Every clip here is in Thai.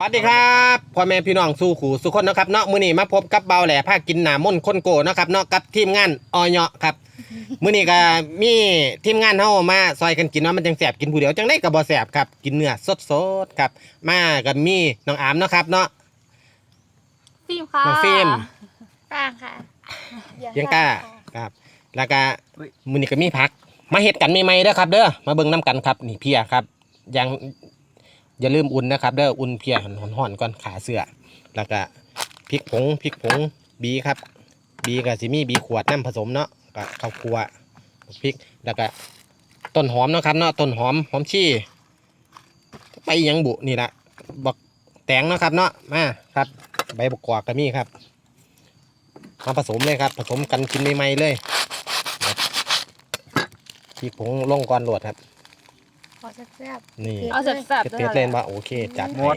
สวัสดีครับพ่อแม่พี่น้องสู่ขู่สุคนเนาะครับเนาะมื้อนี้มาพบกับเบาแหล่ภาคกินหนามนคนโกเนาะครับเนาะกับทีมงานออยครับมื้อนี้ก็มีทีมงานเฮามาซอยกันกินเนาะมันจังแสบกินผู้เดียวจังได๋ก็บ่แสบครับกินเนื้อสดๆครับ มากับมีน้องอามเนาะครับเนาะฟิล์มค่ะน้องฟิล์มกลางค่ะเพียงก้าครับ แล้วก็มื้อนี้ก็มีผัก มาเฮ็ดกันใหม่ๆเด้อครับ เด้อมาเบิ่งนํกันครับนี่เพียครับยัง อย่าลืมอุ่นนะครับเด้ออุ่นเพียห่อนก่อนขาเสื้อแล้วก็พริกผงพริกผงบีครับบีก็สิมีบีขวดน้ำผสมเนาะกับข้าวคั่วพริกแล้วก็ต้นหอมนะครับเนาะต้นหอมหอมชี่ไปยังบุนี่ละบักแตงนะครับเนาะมาครับ ใบบักกวาก็มีครับมาผสมเลยครับ ผสมกันกินใหม่ๆเลยพริกผงลงก่อนหลดครับ ขอแซ่บนี่ๆเอาแซ่บๆเผ็ดๆเล่นว่าโอเค จัดหมให้ด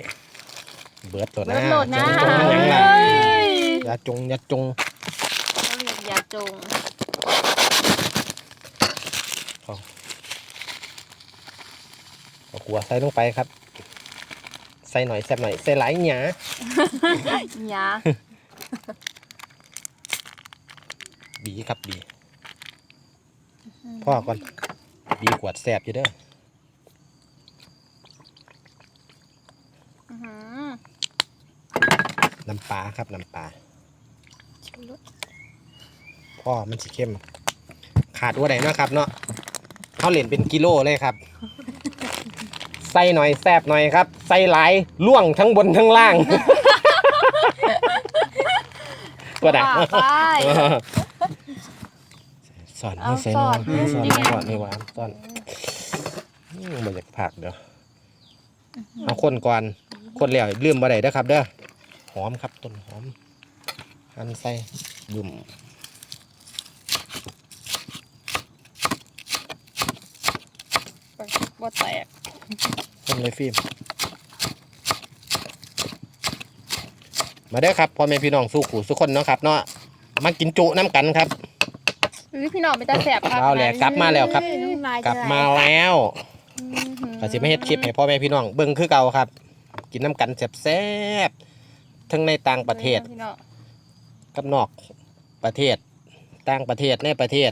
เบิร์ดโหลดเบินะร์ดโหลดนะจงจงยังไงเฮ้ยอย่าจงอย่าจงเขาเรียกยาจงเอาหัวใส่ลงไปครับ ใส่หน่อยแซ่บหน่อยใส่หลายหยายาบีครับบีพ่อก่อนบีขวดแซ่บอยู่เด้ออื้อหือ น้ำปลาครับน้ำปลาพ่อมันสิเข้ม ขาดว่าไหนเนาะครับ เนาะเขาเหรียญเป็นกิโลเลยครับใส่หน่อยแซ่บหน่อยครับใส่หลายล่วงทั้งบนทั้งล่างก็ได้ว่าไปสอนเอาให้ใส่สน้ออนงสอนยังไงก่อนนี่หวานสอนอืมบ่อยากผักเด้อเอาคนก่อนคนแล้วลืมบ่ได้เด้อครับ เด้อ หอมครับต้นหอมหั่นใส่ยุ่มบ่แตกคนเลยฟิล์มมาเด้อครับพ่อแม่พี่น้องสู้ขู่สุกคนเนาะครับเนาะมากินจุน้ำกันครับอุ๊ยพี่น้องไม่ตาแซ่บครับเอาแหละกลับมาแล้วครับ น้ำลายกลับมาแล้วก็สิไม่เฮ็ดคลิปให้พ่อแม่พี่น้องเบิ่งคือเก่าครับ กินน้ำกันแซ่บๆ ทั้งในต่างประเทศ พี่น้องกับนอกประเทศ ต่างประเทศในประเทศ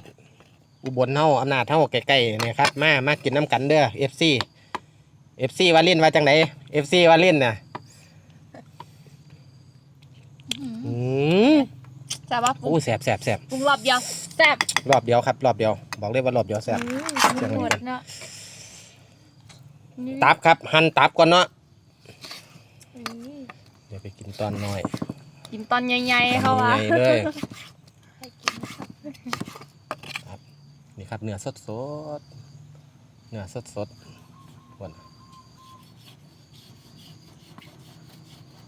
อุบลเฮาอำนาจเฮาใกล้ๆนี่ครับ มามากินน้ำกันเด้อ FC FC ว่าเล่นว่าจังได FC ว่าเล่นน่ะอืมแซ่บว่าปรุโอ้งแซ่บแซ่บแซ่บปรุงรอบเดียวแซ่บรอบเดียวครับ รอบเดียว บอกเลยว่ารอบเดียวแซ่บอืมหมดเนาะตับครับ หั่นตับก่อนเนาะอืมเดี๋ยว ไปกินตอนน้อยกินตอนใหญ่ๆเขาทำว่ายังไงเลยครับนี่ครับเนื้อสดสดๆเนื้อสดสดๆวัน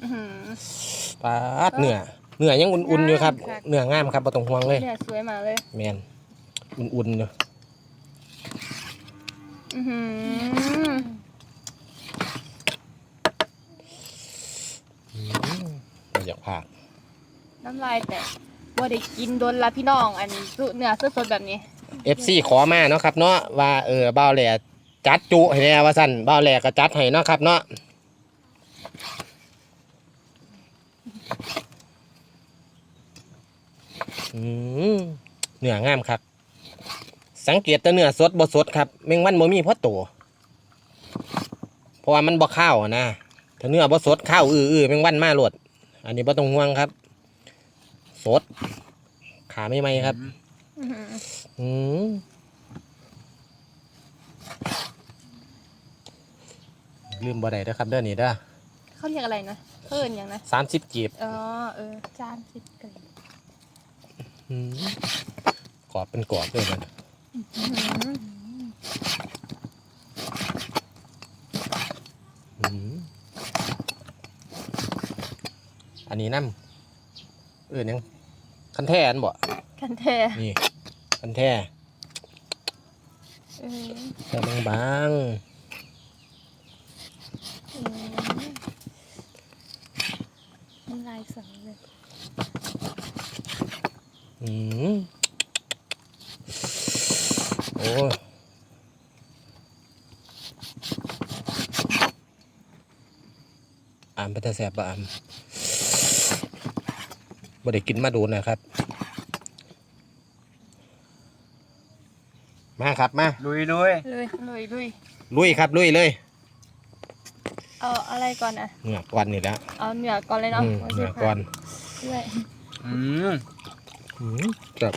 อื้อหือปาดเนื้อเนื้อยังอุ่นๆอยู่ครับงามครับเนื้องามครับประตองห่วงเลยเนี่ยสวยมากเลยแมนอุ่นๆอยู่อือหืออืม ไม่อยากพากน้ำลายแตกว่าได้กินโดนละพี่น้อง อันสุเนื้อสดๆแบบนี้ เอฟซีขอมาเนาะครับเนาะว่าเออบ้าวแหล่จัดจุให้แน่ว่าสั่นบ้าวแหล่ก็จัดให้เนาะครับเนาะอืมเนื้องามครับ สังเกตแต่เนื้อสดบ่สดครับแมงวันบ่มีเพราะตัวเพราะว่ามันบ่ข้าวอะนะถ้าเนื้อบ่สดข้าวอื้อๆแมงวันมาโลด อันนี้บ่ต้องห่วงครับ สด ขาไม่ไหมครับ อื้อหืออืมลืมบ่ได้เด้อครับเด้อนี่เด้อเขาเรียกอะไรนะเพิ่นอย่างนะสามสิบกีบอ๋อเออจานสิบเกินอืมกรอบเป็นกรอบเลยมัน อันนี้น้ำเออยังคันแท่อันบ่กันแท้นี่คันแท่เออแท่บางเออน้ำลายสังเลยๆอืมโอ้อามเป็นตาแสบบ่อาม บ่ได้กินมาโดูนะครับ มาครับมาลุยลุยเลยเลยลุยลุยครับลุยเลย เอาอะไรก่อนอะเหงือกก่อนนี่แหล้วเอาเหนือก่อนเลยเนาะเหงือกก่อนด้วยอืมอืมครับ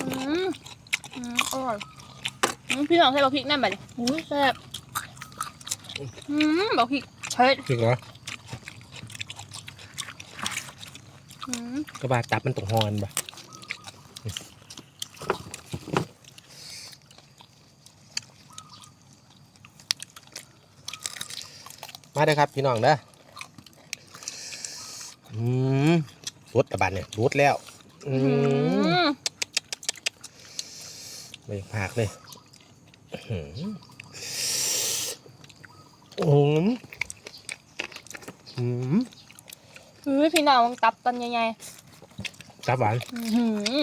อืมอืมอร่อยอืมพี่น้องใส่บะพริกนั่นแบบนี้อุ้ยแซ่บอืมบะพริกเผ็ดจริงเหรอ อืม ก็บาตับมันตรงหอนบ่มาเด้อครับพี่น้องเด้ออืมรุดตะบันเนี่ยรุดแล้ว อืมไม่อยากพากเลยอื้อหืออืมอืม อือพี่น้องตับตอนใหญ่ตับหวานๆอื้อหือ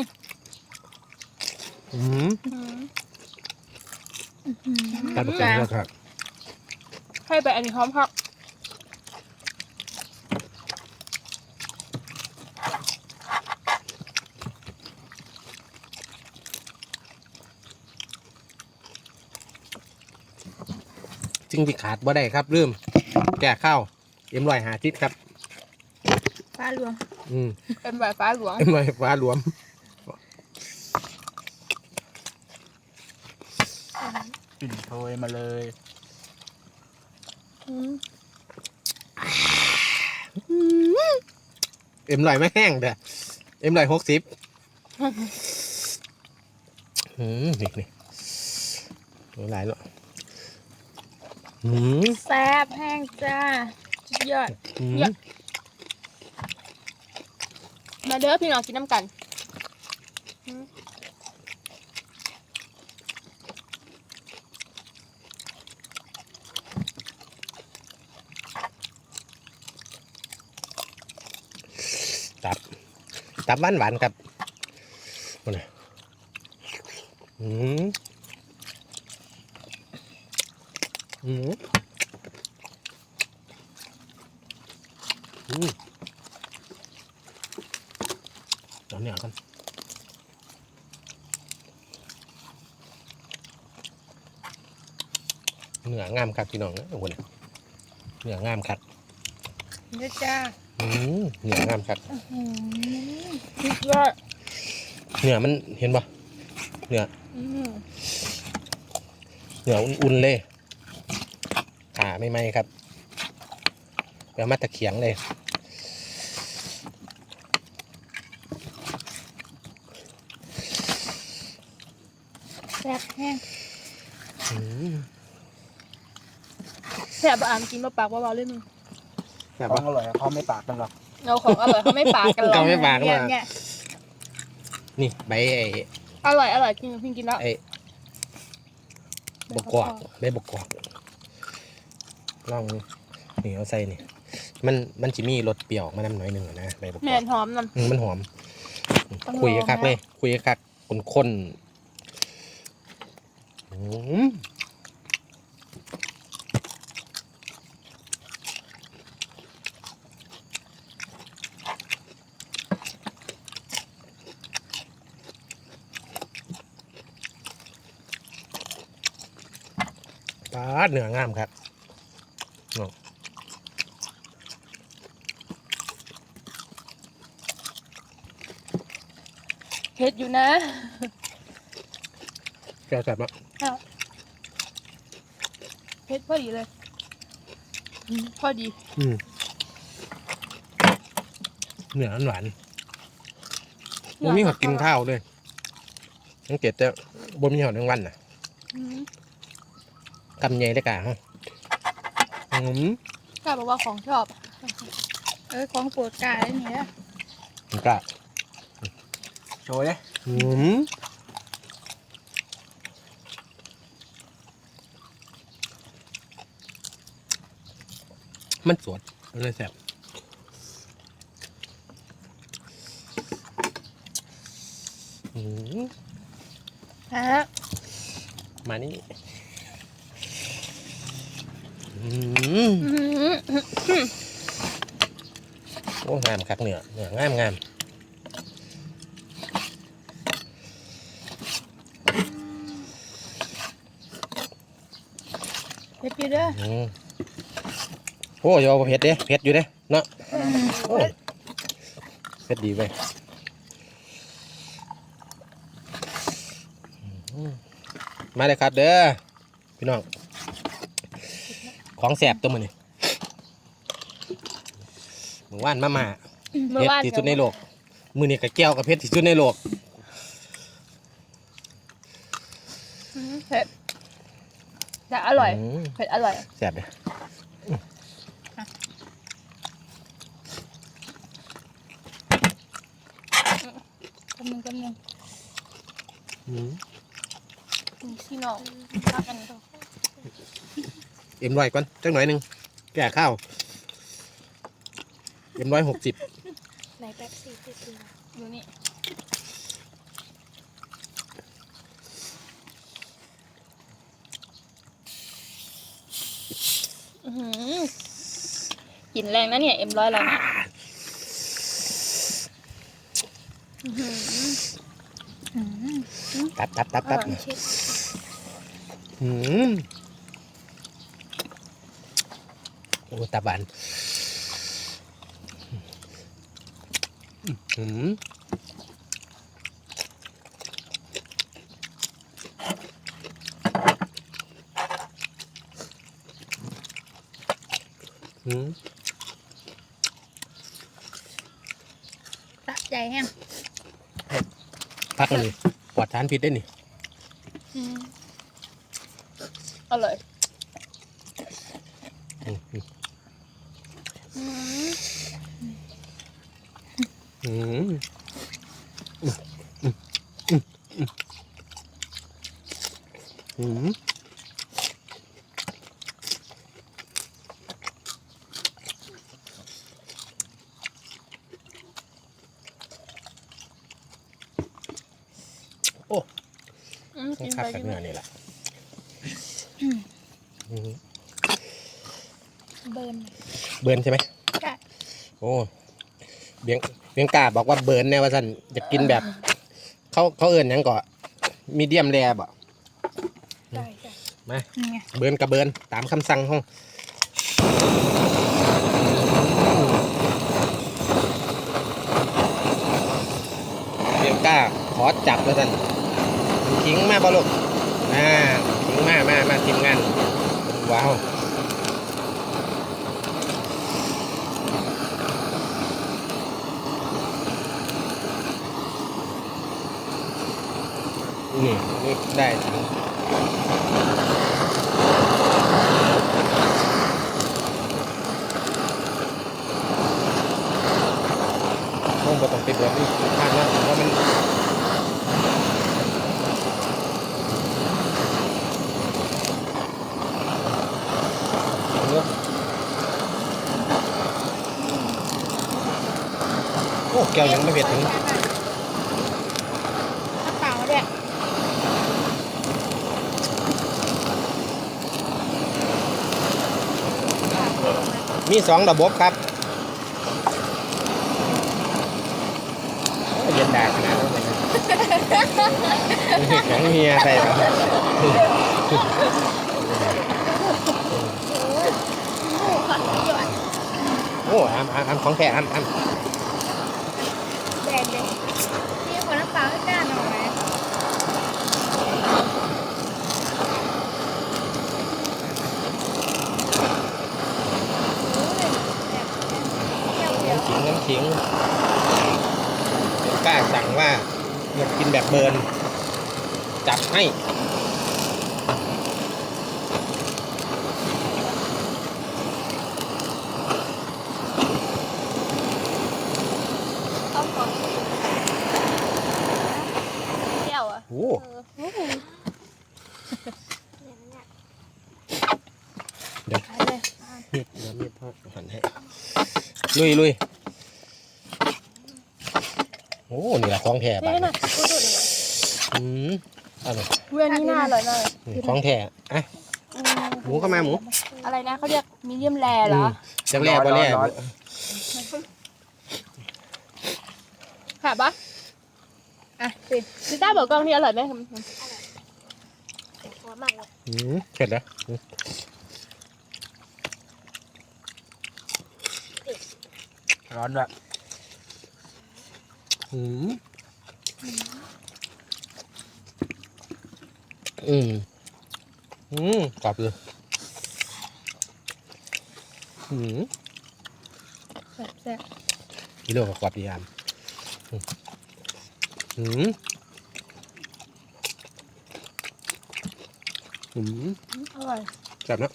อืมอืมตับหวานแล้วครับให้ไปอันนี้พร้อมครับจริงที่ขาดบ่ได้ครับลืมแก่ข้าวเอ็มรอยหาทิศครับ ฟ้าหลวง อืมเป็นแบบฟ้าหลวงเอ็มรอยฟ้าหลวม กลิ่นโชยมาเลยอืมเอ็มรอยไม่แห้งเด้อเอ็มรอยหกสิบอืมนี่นี่ตัวหลายแล้วอืมแซ่บแห้งจ้าสุดยอด อืมเยอะ มาเด้อพี่น้องกินน้ำกันตับ ตับหวานหวานครับมาเลยอืมอืมอืม เอาเนี่ยกันเนื้องามครับพี่น้องนะโอ้โหเนื้องามครับเด้อจ้าอืมเนื้องามครับอืมสุดยอดเนื้อมันเห็นปะเนื้ออืมเนื้ออุ่นๆเลยขาไม่ไหมครับแปลมาตะเขียงเลย แซ่บแห้งอืมแซ่บอ่านกินมาปากว่าๆเลยมึงแบบขอว่างอร่อยเขาไม่ปากกันหรอกเราของอร่อยเขาไม่ปากกันหรอกเขาไม่ปากหรอกเนี่ยเนี่ยนี่ใบไอ้อร่อยอร่อยกินกินกินแล้วไอ้บกกอกใบบกกอกลองนี่เอาใส่นี่มันมันจะมีรสเปรี้ยวมานำหน่อยหนึ่งอะนะใบบกกแม่อกนหอมนอืมมันหอมต้องคุยลองคักนะเลย คุยคักคนคนๆอืม ปลาดเนื้องามครับำเผ็ดอยู่นะ แก้วแซ่บมากอ้าว เผ็ดพอดีเลยอืมพอดี อืมเนื้อหวานบ่มีหอดกินข้าวด้วยสังเกตจะบ่มีหอดทั้งวันน่ะอืมกำใหญ่ได้กะฮะอืมกล้าบอกว่าของชอบ เอ้ยของโปรดกล้าได้เนี่ยมันกะโชยเลยอืม มันสดมันเลยแซ่บอืมฮะมานี่อืมอืมอื้อหือโอ้งามคักเนื้อเนื้องามงามเผ็ดอยู่เด้ออืม โอ้ยเอาเผ็ดเด้เผ็ดอยู่เด้เนาะโอ้เผ็ดดีไปอืมมาเลยครับเด้อพี่น้อง ของแสบตัวมันนี่หมู่ว่านมามาเมื่อเผ็ดวานที่สุดในโลก มือนี่กับแก้วกับเผ็ดที่สุดในโลกอื้อเผ็ดแต่อร่อยมเผ็ดอร่อยแสบเลย กำลังกำลัง อืม พี่น้องพักกันเถอะ เอ็มร้อยก่อนจังหน่อยหนึ่งแก่ข้าวเอ็มร้อยหกสิบไหนแป๊บซี่ที่ซื้ออยู่นี่อื้อหือกลิ่นแรงนะเนี่ยเอ็มร้อยเราเนี่ยอื้อหืออื้อหือตับตับตับตับอร่อยเช็ดอืมโอ้ตับบานอืมอืมสะใจแห้งพักอันนี้ปลอดสารพิษได้นี่ อร่อย อืมอืม อืม อืมอืม อืม กินคัไปกกักิบนเนื้ไปอนี่แหละอืมเบิร์น เบิร์นใช่ไหมใช่ โอ้เบียงเบียงกาบอกว่าเบิร์นแน่ว่าสันจะกินแบบ เขาเขาเอินหยังก่อมีเดียมแรบ่ใช่ใช่มา นี่ไงเบิร์นกับเบิร์นตามคำสั่งห้องเบียงกาขอจับว่าสัน ทิ้งมาบ่ลูกน่าทิ้งมามามาทีมงานว้าวนี่นี่ได้ทั้ง คงบ่ต้องไปเบิดนี่ทางนั้นเพราะมันเอาเนอะโอ้แก้วยังไม่เผ็ดถึงกระเป๋าด้วยมีสองระบบครับโอ้เย็นดาขนาดนั้นเลยนะแข็งเฮียใส่ครับลูกค่ะหยอดโอ้อามอามอามของแท้อามอาม แดงเลยพี่ขอน้ำเปล่าให้ก้าหน่อยโอ้ยแบบเที่ยวเดียว ขิงน้ำขิงเป็นกล้าสั่งว่าอยากกินแบบเบิร์นจับให้ ข้าวของแก้วอะ โอ้ เออโอ้โห ไป เลยมีดเดี๋ยวมีดพ่อหันให้ลุยลุยโอ้นี่แหละของแท้บ้านี่นน่ะดูดูดูอืมเอะไรเวียนนี่น่าอร่อยมากเลยของแท้อะอืมหมูก็มาหมูเอออะไรนะเขาเรียกมีเดียมแรเหรอจักแร่บ่แร่ร้อนค่ะปะอะสิซิต้าบอกกล้องที่อร่อยไหมหัวมากเลยอืมเผ็ดนะร้อ นด้วยอืมอืมอืมกรอบเลยอืมแซ่บแซ่บกิโลกับกรอบดีอามอืมอืมอร่อยแซ่บนะ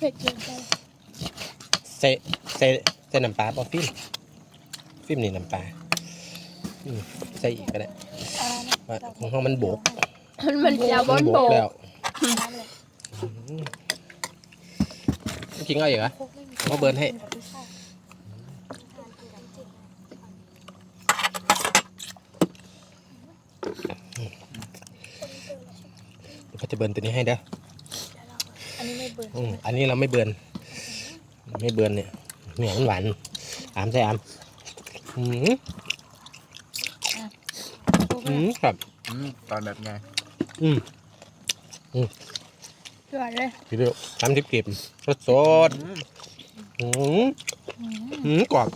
เผ็ดเกินไปใส่ใส่ใส่น้ำปลาป่ะฟิล์มฟิล์มนี่น้ำปลาอืมใส่อีกก็ได้ว่าของเขามันโบกมันยาวบมันนโบโบกกแล้วน้ำเลยจริงเอาอีกเหรอโคกไม่มีเขาเบิร์นให้กับพิซซ่าทานกินน้ำจิ้มเดี๋ยวเขาจะเบิร์นตัวนี้ให้เด้อ อันนี้ไม่เบื่ออืมอันนี้เราไม่เบิร์นไม่เบิร์นเนี่ยเหนียวมันหวานอามใส่อามอืมอืมครับ อืมตอนแบบไงอืมสวยเลยทีเดียวทำทิพย์เก็บสดสดอืมๆอืมอืมกรอบ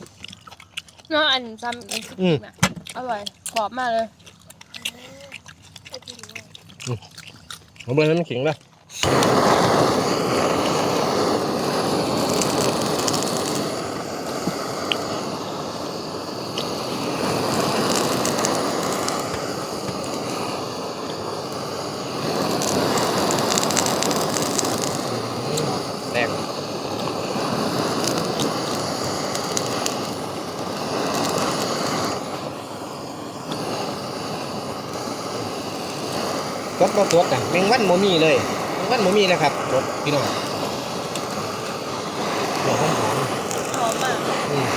เนาะอันซ้ำอันอืมน่ะอร่อยกรอบมากเลยไปกินเลยเอาเบิร์นให้มันแข็งเลย กดมาตรวกันแมงวันโมมีเลยแมงวันโมมีเลยครับกดพี่น้องหอมหอมหอมมากอืม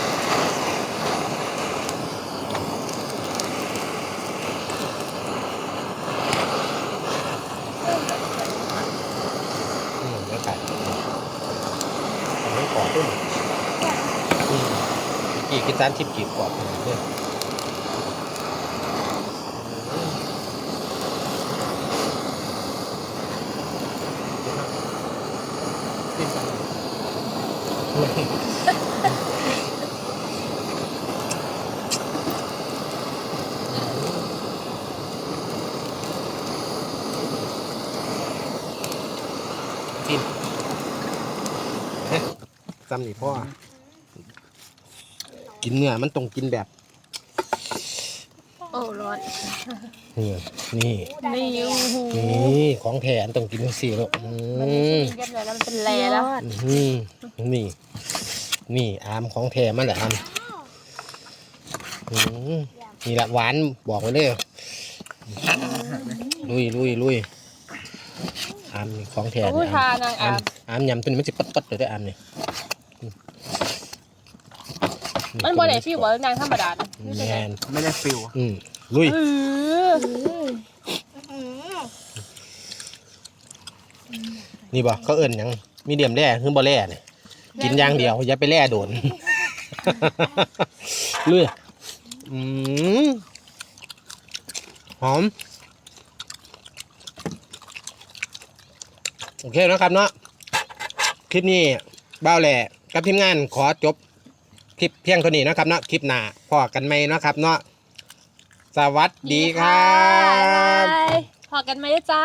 อืมแล้วกันทำให้กรอบขึ้นอืมกี่กินจานทิพย์กี่กรอบเนี่ย กินเฮ้ยซ้ำนี่พ่อ กินเนื้อมันต้องกินแบบ โอ้ร้อนนี่นี่นี่โอ้โหนี่ของแท้อันต้องกินสี่ลูกอืมันไม่มใช่มีเดียมแรแล้วมันเป็นแรแล้ว อืมนี่ นี่อามของแท้มันแหละอามอืมนี่แหละหวานบอกไว้เลยลุยลุยลุยอามนี่ของแท้โอ้เนี่ยยทานางอามอามอามยำตัวนี้มันจะปัดปัดๆเลยได้ออามเนี่ยมันบ่ได้ฟีลว่านางธรรมดานะแมนไม่ได้ฟิลอืมลุยเอออืมนี่บ่เขาเอิ่นหยังมีเดียมแร่คือบ่แร่เนี่ย กินอย่างเดียว อย่าไปแร่โดนเลืออืมหอม โอเคนะครับเนาะคลิปนี้บ้าแหล่กับทีมงานขอจบคลิปเพียงเท่านี้นะครับเนาะคลิปหน้าพอกันไหมนะครับเนาะสวัสดีครับ พอกันไหมจ้า